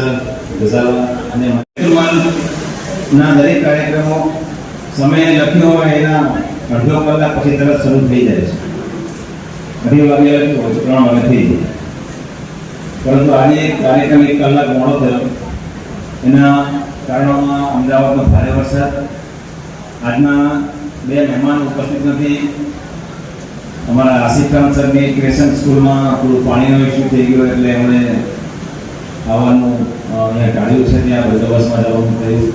Sir Ghazala અને ના દરેક કાર્યક્રમો સમયે લખ્યો હોય એના અડધો કલાક પછી તરત શરૂ થઈ જાય છે. અઢી વાગે લખ્યું હોય ત્રણ વાગે થઈ જાય. પરંતુ આજે કાર્યક્રમ એક કલાક મોડો થયો. એના કારણોમાં અમદાવાદમાં ભારે વરસાદ. આજના બે મહેમાન ઉપસ્થિત નથી. અમારા આસિફ ખાન સરની ક્રિએશન સ્કૂલમાં થોડું પાણીનો ઇસ્યુ થઈ ગયો એટલે એમણે આવવાનું અ, ટાળ્યું છે ત્યાં બંદોબસ્તમાં જવાનું થયું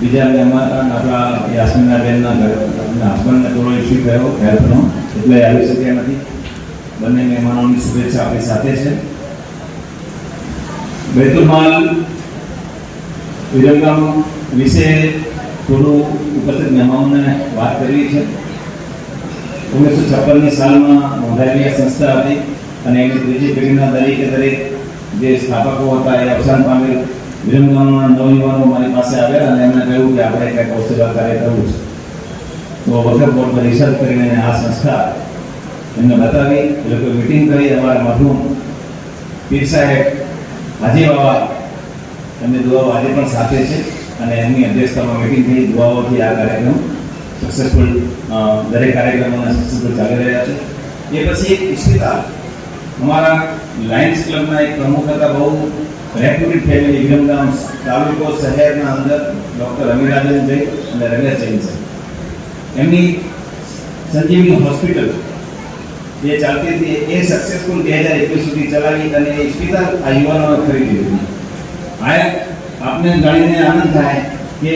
બીજા મહેમાન આપણા યાસ્મીના બેનના ઘર હસબન્ડને થોડો ઇસ્યુ થયો હેલ્થનો એટલે આવી શક્યા નથી. બંને મહેમાનોની શુભેચ્છા આપણી સાથે છે. બેતુલમાલ વિરંગમ વિશે થોડું ઉપસ્થિત મહેમાનોને વાત કરવી છે. ઓગણીસો છપ્પનની સાલમાં નોંધાયેલી સંસ્થા હતી અને એની ત્રીજી પેઢીના દરેકે દરેક જે સ્થાપકો હતા એ અવસાન પામેલ. વિરંગામના નવયુવાનો મારી પાસે આવ્યા અને એમણે કહ્યું કે આપણે કંઈક કૌશલ્ય કાર્ય કરવું છે. તો વખત પર રિસર્ચ કરીને આ સંસ્થા એમને બતાવી. એ લોકો મિટિંગ કરી અમારા મધુમ પીર સાહેબ હાજી બાબા એમની દુઆઓ આજે પણ સાથે છે અને એમની અધ્યક્ષતામાં મિટિંગ થઈ. દુઆઓથી આ કાર્યક્રમ સક્સેસફુલ દરેક કાર્યક્રમોના સક્સેસફુલ ચાલી રહ્યા છે. એ પછી ઇસ્તિતા અમારા લાયન્સ ક્લબના એક પ્રમુખ હતા બહુ રેપ્યુટેડ ફેમિલી વિરમગામ તાલુકો શહેરના અંદર ડૉક્ટર અમીરાજન જૈન અને રમેશ જૈન છે એમની સંજીવની હોસ્પિટલ જે ચાલતી હતી એ સક્સેસફુલ બે હજાર એકવીસ સુધી ચલાવી અને એ ઇસ્પિતા આ યુવાનોએ ખરીદી લીધી આ આપને જાણીને આનંદ થાય કે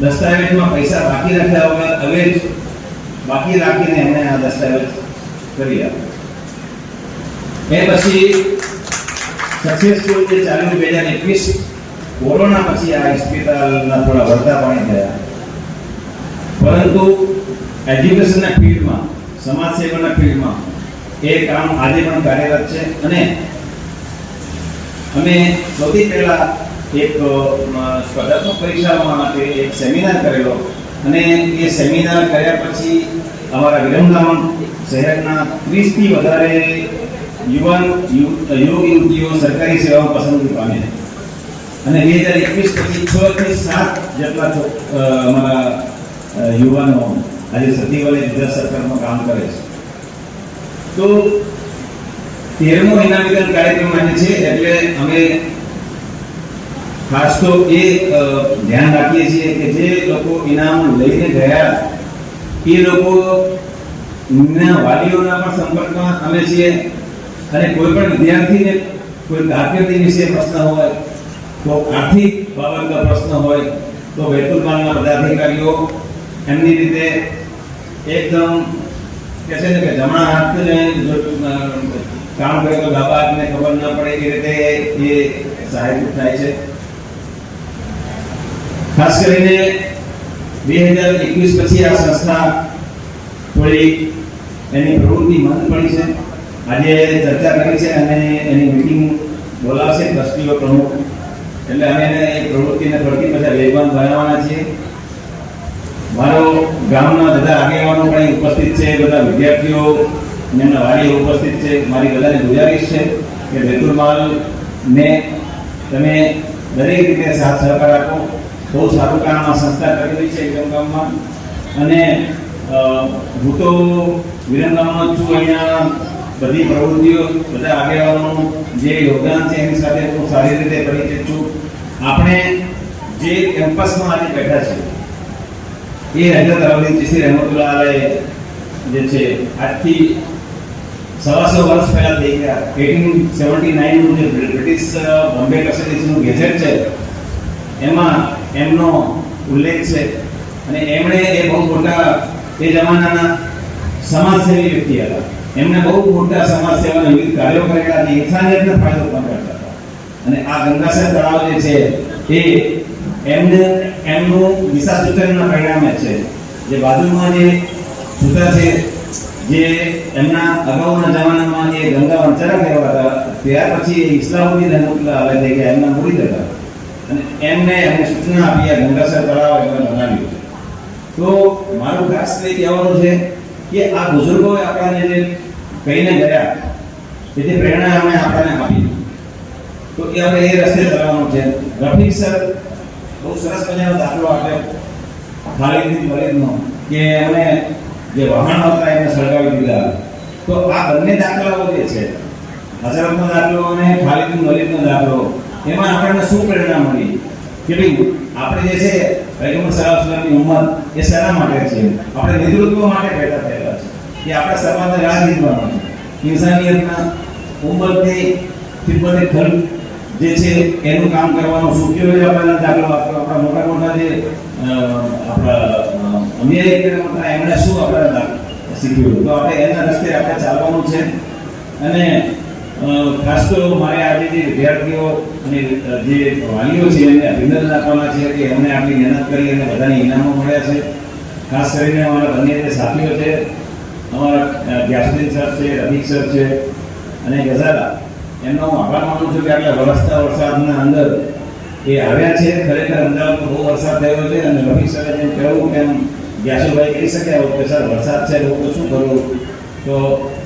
દસ્તાવેજમાં પૈસા બાકી રાખ્યા વગર હવે જ બાકી રાખીને એમણે આ દસ્તાવેજ કરી આપ્યા એ પછી સક્સેસફુલ જે ચાલ્યું બે હજાર એકવીસ, કોરોના પછી આ હોસ્પિટલના થોડા વળતા પાણી થયા. પરંતુ એજ્યુકેશનના ફિલ્ડમાં સમાજ ફિલ્ડમાં એ કામ આજે પણ કાર્યરત છે અને અમે સૌથી પહેલા એક સ્પર્ધાત્મક પરીક્ષામાં માટે એક સેમિનાર કરેલો અને એ સેમિનાર કર્યા પછી અમારા વિરમગામ શહેરના ત્રીસથી વધારે યુવાન યુવક યુવતીઓ સરકારી સેવાઓ પસંદગી પામે અને બે હજાર એકવીસ પછી છ થી સાત જેટલા અમારા યુવાનો આજે સચિવાલય ગુજરાત સરકારમાં કામ કરે છે. તો તેરમો ઇનામ કાર્યક્રમ આજે છે એટલે અમે ખાસ તો એ ધ્યાન રાખીએ છીએ કે જે લોકો ઇનામ લઈને ગયા, એ લોકો વાલીઓના પણ સંપર્કમાં અમે છીએ. અને કોઈ પણ વિદ્યાર્થીને કોઈ કારકિર્દી વિશે પ્રશ્ન હોય, તો આર્થિક બાબતનો પ્રશ્ન હોય, તો બધા અધિકારીઓ એમની રીતે એકદમ કે છે ને કે જમણા હાથને કામ કરે તો ડાબા ખબર ન પડે એ રીતે એ સહાયભૂત થાય છે. ખાસ કરીને બે હજાર એકવીસ પછી આ સંસ્થા થોડી એની પ્રવૃત્તિ મંદ પડી છે. આજે ચર્ચા કરી છે અને એની મિટિંગ બોલાવશે ટ્રસ્ટીઓ પ્રમુખ. એટલે અમે એને એ પ્રવૃત્તિને ફરતી બધા વેગવાન બનાવવાના છીએ. મારો ગામના બધા આગેવાનો પણ ઉપસ્થિત છે બધા વિદ્યાર્થીઓ અને એમના વાલીઓ ઉપસ્થિત છે. મારી બધાને ગુજારિશ છે કે બેતુલ માલને તમે દરેક રીતે સાથ સહકાર આપો. બહુ સારું કામ આ સંસ્થા કરી રહી છે વિરમગામમાં અને અ, હું તો વિરમગામમાં જ છું અહીંયા. બધી પ્રવૃત્તિઓ બધા આગેવાનોનું જે યોગદાન છે એની સાથે હું સારી રીતે પરિચિત છું. આપણે જે કેમ્પસમાં આજે બેઠા છે એ હજરત અરવિંદ જીસી રહેમતુલ્લાહ અલૈહ જે છે, આજથી સવાસો વર્ષ પહેલા થઈ ગયા. એટીન સેવન્ટી નાઇનનું જે બ્રિટિશ બોમ્બે કસ્ટડીઝનું ગેઝેટ છે, એમાં એમનો ઉલ્લેખ છે અને એમણે એ બહુ મોટા એ જમાનાના સમાજસેવી વ્યક્તિ હતા. એમણે બહુ મોટા સમાજ સેવાના વિવિધ કાર્યો કરેલા અને ઇન્સાનિયતને ફાયદો પણ કરતા હતા. અને આ ગંગાસર તળાવ જે છે, એ એમને, એમનું દિશા સૂચનના પરિણામે છે. જે બાજુમાં જે સૂતા છે, જે એમના અગાઉના જમાનામાં જે ગંગા વંચારા કહેવાતા ત્યાર પછી ઇસ્લામુદ્દીન રહેમતુલ્લાહ અલૈહ થઈ ગયા, એમના મુરીદ હતા અને એમને એમને સૂચના આપી ગંગાસર તળાવ એમને બનાવ્યું. તો મારું ખાસ એ કહેવાનું છે કે આ બુઝુર્ગોએ આપણને જે કહીને ગયા કે જે પ્રેરણા અમે આપણને આપી. તો એ આપણે એ રસ્તે ચલાવવાનું છે. રફીક સર, બહુ સરસ મજાનો દાખલો આપ્યો. ખાલીદી વલીદનો કે એમણે જે વહાણ હતા એને સળગાવી દીધા. તો આ બંને દાખલાઓ જે છે, હઝરતનો દાખલો અને ખાલીદી વલીદનો દાખલો, એમાં આપણને શું પ્રેરણા મળી? કે ભાઈ, આપણે જે છે, પૈગંબર સલાહ ઉંમર એ શેના માટે છે? આપણે નેતૃત્વ માટે પેદા થયેલા છે કે આપણે સમાજને રાહ છે ઇન્સાનિયતના ઉંમરથી ખિદમતે ખલ જે છે, એનું કામ કરવાનું સુખ્યો જે આપણને દાખલો આપણા મોટા મોટા જે આપણા અમેરિકા કર્યા હતા એમણે શું આપણે શીખ્યું તો આપણે એના રસ્તે આપણે ચાલવાનું છે. અને ખાસ તો મારે આજે જે વિદ્યાર્થીઓ અને જે વાલીઓ છે એમને અભિનંદન આપવાના છે કે એમને આપણી મહેનત કરી અને બધાને ઇનામો મળ્યા છે. ખાસ કરીને અમારા બંને સાથીઓ છે અમારા ગ્યાસુદ્દીન સર છે રફીક સર છે અને ગઝાલા. એમનો હું આભાર માનું છું કે આટલા વરસતા વરસાદના અંદર એ આવ્યા છે. ખરેખર અમદાવાદમાં બહુ વરસાદ થયો છે અને રફીક સરે જેમ કહ્યું કે એમ ગ્યાસુભાઈ કહી શકે કે સર, વરસાદ છે લોકો શું કરવું તો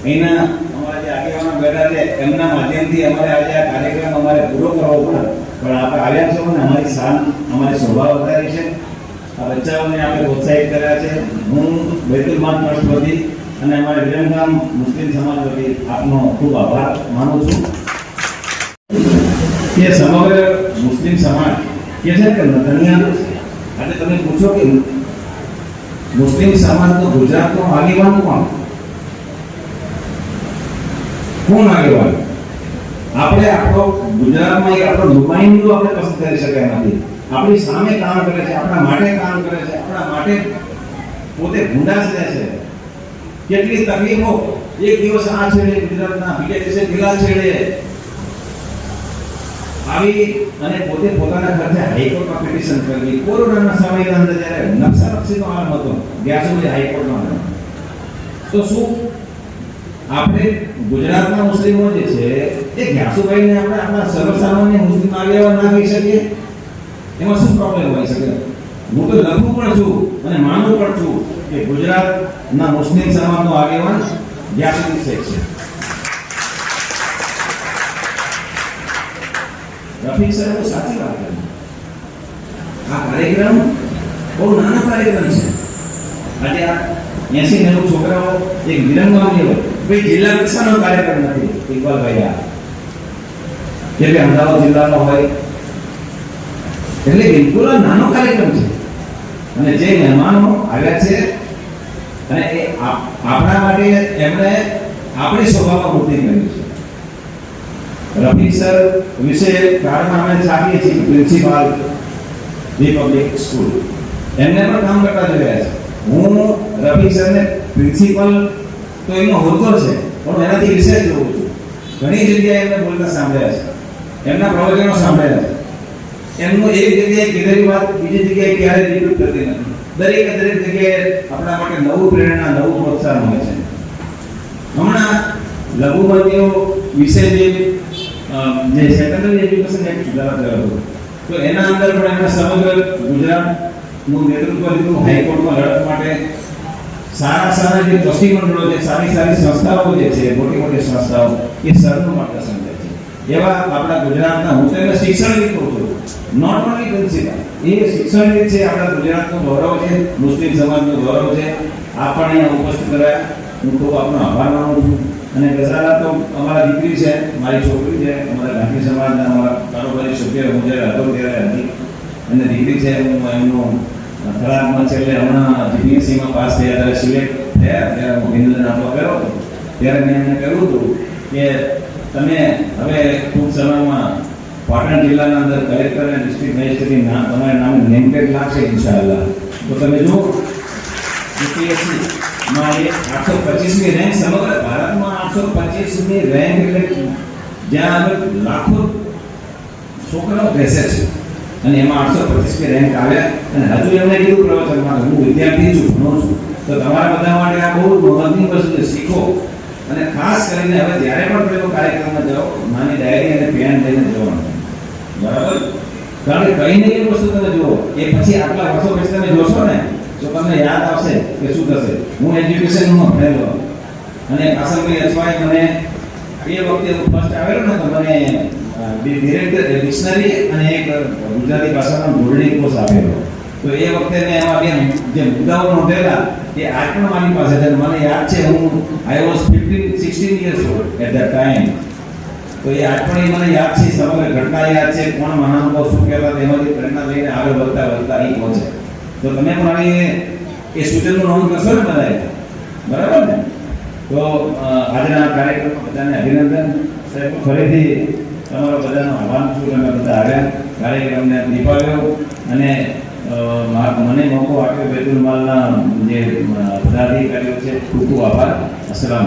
અહીંના અમારા જે આગેવાનો બેઠા છે, એમના માધ્યમથી અમારે આજે આ કાર્યક્રમ અમારે પૂરો કરવો પડે. પણ આપણે આવ્યા છો અને અમારી શાન, અમારી શોભા વધારી છે. આ બચ્ચાઓને આપણે પ્રોત્સાહિત કર્યા છે. હું બૈતુલ માલ ટ્રસ્ટ અને અમારા વિરમગામ મુસ્લિમ સમાજ વતી આપનો ખૂબ આભાર માનું છું. કે સમગ્ર મુસ્લિમ સમાજ કે છે કે નતનિયાનો છે. આજે તમે પૂછો કે મુસ્લિમ સમાજનો ગુજરાતનો આગેવાન કોણ? કોણ આગેવાન? આપણે આપણો ગુજરાતમાં એક આપણો નુમાઇંદો આપણે પસંદ કરી શક્યા નથી. આપણી સામે કામ કરે છે, આપણા માટે કામ કરે છે, આપણા માટે પોતે ભૂંડાશ લે છે. કેટલી તકલીફો એક દિવસ આ છેડે ગુજરાતના બીજા દિવસે પેલા છેડે. આવી અને પોતે પોતાના ખર્ચે હાઈકોર્ટમાં પિટિશન કરવી. કોરોનાના સમયના અંદર જ્યારે નકશા નકશીનો હતો હતો સુધી હાઈકોર્ટમાં તો શું? આપણે ગુજરાતના મુસ્લિમો જે છે, એ ગ્યાસુભાઈને આપણે આપણા સર્વસામાન્ય મુસ્લિમ આગેવાન ના કહી શકીએ? એમાં શું પ્રોબ્લેમ હોઈ શકે? હું તો લખું પણ છું અને માનું પણ છું. કે ગુજરાતના મુસ્લિમ સમાજનો આગેવાન ગ્યાસુદ્દીન શેખ છે. રફીક સાહેબ સાચી વાત કરી. આ કાર્યક્રમ બહુ નાનો કાર્યક્રમ છે. આજે આ એસી નેવું છોકરાઓ એક વિરંગામ હોય ભાઈ, જિલ્લા કક્ષાનો કાર્યક્રમ નથી. ઇકબાલભાઈ, આ. કે ભાઈ અમદાવાદ જિલ્લાનો હોય. એટલે બિલકુલ નાનો કાર્યક્રમ છે. અને જે મહેમાનો આવ્યા છે, અને એ આપ- આપણા માટે એમણે આપણી સભામાં મૂર્તિ કરી છે. રફી સર વિશે કારણ અમે જાણીએ છીએ પ્રિન્સિપાલ ધી પબ્લિક સ્કૂલ. એમને પણ કામ કરતા જોયા છે. હું રફી સરને પ્રિન્સિપલ તો એમનો હોદ્દો છે, પણ એનાથી વિશેષ જોઉં છું. ઘણી જગ્યાએ એમને બોલતા સાંભળ્યા છે. એમના પ્રવચનો સાંભળ્યા છે. એમનું એક જગ્યાએ કીધેલી વાત, બીજી જગ્યાએ ક્યારેય રિપીટ કરતી નથી. દરેક દરેક જગ્યાએ આપણા માટે નવું પ્રેરણા, નવું પ્રોત્સાહન હોય છે. હમણાં લઘુમતીઓ વિશે જે જે સેકન્ડરી એજ્યુકેશન એક્ટ સુધારા થયો હતો, તો એના અંદર પણ એમણે સમગ્ર ગુજરાતનું નેતૃત્વ લીધું, હાઈકોર્ટમાં લડત માટે સારા સારા જે ટ્રસ્ટી મંડળો છે, સારી સારી સંસ્થાઓ જે છે, મોટી મોટી સંસ્થાઓ, એ સરનું માર્ગદર્શન છે. એવા આપણા ગુજરાતના હું તો એને શિક્ષણવિદ કહું છું નોટ ઓનલી પ્રિન્સિપલ એ શિક્ષણવિદ છે, આપણા ગુજરાતનું ગૌરવ છે, મુસ્લિમ સમાજનું ગૌરવ છે. આપણને ઉપસ્થિત રહ્યા હું ખૂબ આપનો આભાર માનું છું. અને ગઝાલા તો અમારા દીકરી છે, મારી છોકરી છે, અમારા ગાંધી સમાજના અમારા કારોબારી સભ્ય હું જ્યારે હતો ત્યારે હતી. અને દીકરી છે, હું એમનું છે છેલ્લે હમણાં જીપીએસસીમાં પાસ થયા, ત્યારે સિલેક્ટ થયા, ત્યારે હું હિન્દુ આપવા કર્યો હતો. ત્યારે મેં એમને કહ્યું હતું કે તમે હવે ટૂંક સમયમાં પાટણ જિલ્લાના અંદર કલેક્ટર અને ડિસ્ટ્રિક્ટ મેજિસ્ટ્રેટની નામ તમારા નામે નેમ પ્લેટ લાગશે ઇન્શાઅલ્લાહ. તો તમે જો યુપીએસસી માં એ આઠસો પચીસની રેન્ક સમગ્ર ભારતમાં આઠસો પચીસની રેન્ક એટલે જ્યાં આગળ લાખો છોકરાઓ બેસે છે. અને એમાં આઠસો પચીસની રેન્ક આવ્યા અને હજુ એમને કીધું પ્રવચનમાં હું વિદ્યાર્થી છું, ભણું છું. તો તમારા બધા માટે આ બહુ મહત્વની વસ્તુ છે. શીખો. અને ખાસ કરીને હવે જ્યારે પણ કોઈ કાર્યક્રમમાં જાઓ, માની ડાયરી અને પેન લઈને જવાનું. બરાબર? કારણ કે કઈ નહીં એ વસ્તુ તમે જુઓ, એ પછી આટલા વર્ષો પછી તમે જોશો ને, તો તમને યાદ આવશે કે શું થશે. હું એજ્યુકેશનમાં ભણેલો અને પાછળની અજવાય મને એ વખતે ફર્સ્ટ આવેલો ને, તો મને ડિરેક્ટર ડિક્શનરી અને એક ગુજરાતી ભાષાનો બોર્ડિંગ કોર્સ આપેલો. તો એ વખતે મેં એમાં બે જે મુદ્દાઓ નોંધેલા એ આજ પણ મારી પાસે છે મને યાદ છે, હું I was fifty 16 years old at that time. તો એ આઠવણી મને યાદ છે, સમગ્ર ઘટના યાદ છે, કોણ મહાનુભાવ શું કહેતા તેમાંથી પ્રેરણા લઈને આગળ વધતા વધતા અહીં પહોંચે તો તમે પણ આવી એ સૂચનનું નોંધ કરશો ને બધાએ બરાબર ને? તો આજના કાર્યક્રમમાં બધાને અભિનંદન. સાહેબ ફરીથી તમારો બધાનો આહવાન છું તમે બધા આવ્યા. કાર્યક્રમને નિભાવ્યો અને મને મોકો આપ્યો બેતુલ માલના જે પદાધિકારીઓ છે, ખૂબ ખૂબ આભાર. અસલામ